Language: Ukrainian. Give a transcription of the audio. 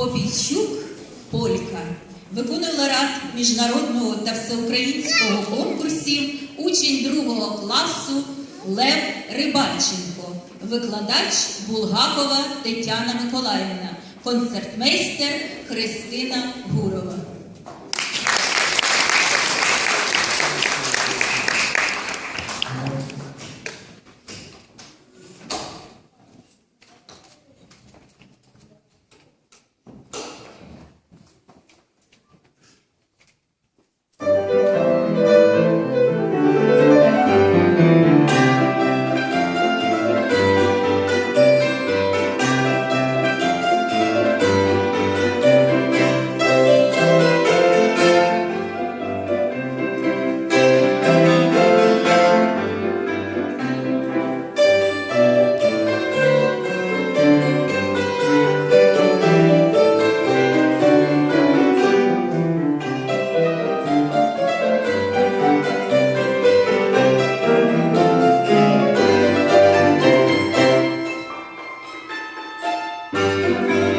Попійчук Полька. Виконує лауреат міжнародного та всеукраїнського конкурсів учень другого класу Лев Рибальченко, викладач Булгакова Тетяна Миколаївна, концертмейстер Христина Гурова. you.